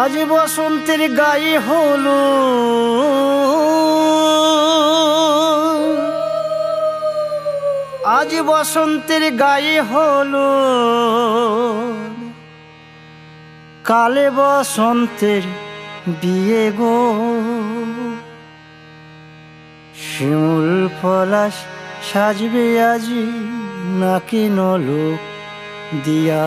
আজ বসন্তের গায়ে হলো আজ বসন্তের গায়ে হলো কালে বসন্তের বিয়ে গো। শিমুল পলাশ সাজবে আজি নাকি নলোক দিয়া।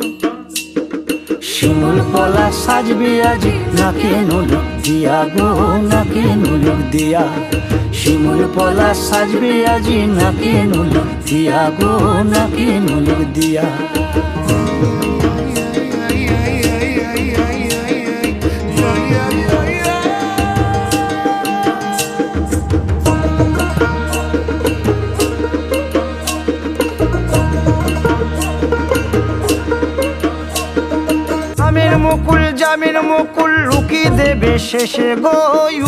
শিমুল পলা সাজবে আজ। নাকে নুলুক দিয়া গো, নাকে নুলুক দিয়া। শিমুল পলা সাজবে আজ। নাকে নুলুক দিয়া গো, নাকে নুলুক দিয়া। আমের মুকুল জামিন মুকুল লুকি দেবে শেষে গো,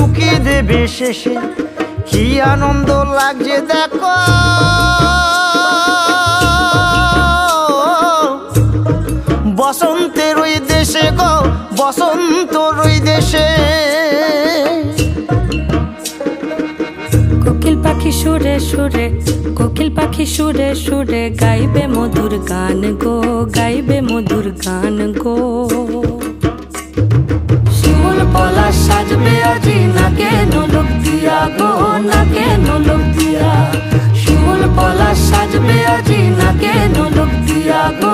উকি দেবে শেষে। কি আনন্দ লাগছে দেখো। বসন্তের ওই দেশে গো, বসন্ত সুরে, কোকিল পাখি সুরে সুরে, গাইবে মধুর গান গো, গাইবে মধুর গান গো। শিমুল পলা সাজবে আজি, নাকে নলক দিয়া গো, নাকে নলক দিয়া। শিমুল পলা সাজবে আজি, নাকে নলক দিয়া গো